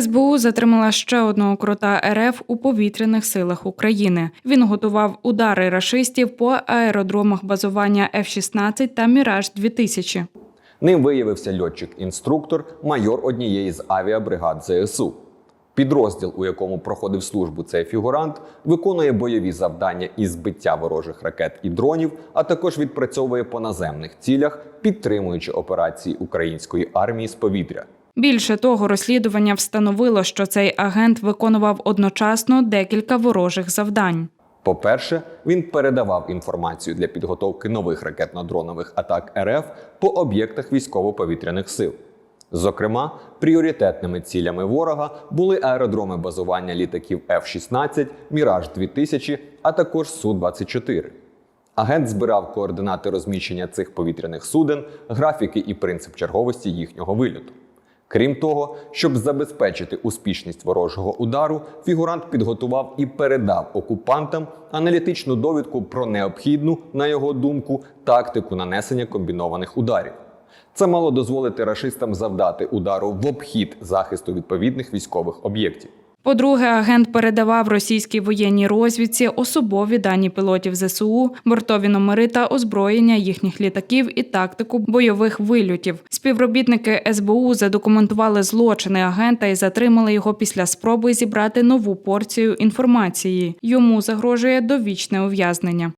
СБУ затримала ще одного крота РФ у повітряних силах України. Він готував удари рашистів по аеродромах базування F-16 та Міраж 2000 Ним виявився льотчик-інструктор, майор однієї з авіабригад ЗСУ. Підрозділ, у якому проходив службу цей фігурант, виконує бойові завдання із збиття ворожих ракет і дронів, а також відпрацьовує по наземних цілях, підтримуючи операції української армії з повітря. Більше того, розслідування встановило, що цей агент виконував одночасно декілька ворожих завдань. По-перше, він передавав інформацію для підготовки нових ракетно-дронових атак РФ по об'єктах військово-повітряних сил. Зокрема, пріоритетними цілями ворога були аеродроми базування літаків F-16, Міраж 2000, а також Су-24. Агент збирав координати розміщення цих повітряних суден, графіки і принцип черговості їхнього вильоту. Крім того, щоб забезпечити успішність ворожого удару, фігурант підготував і передав окупантам аналітичну довідку про необхідну, на його думку, тактику нанесення комбінованих ударів. Це мало дозволити рашистам завдати удару в обхід захисту відповідних військових об'єктів. По-друге, агент передавав російській воєнній розвідці особові дані пілотів ЗСУ, бортові номери та озброєння їхніх літаків і тактику бойових вильотів. Співробітники СБУ задокументували злочини агента і затримали його після спроби зібрати нову порцію інформації. Йому загрожує довічне ув'язнення.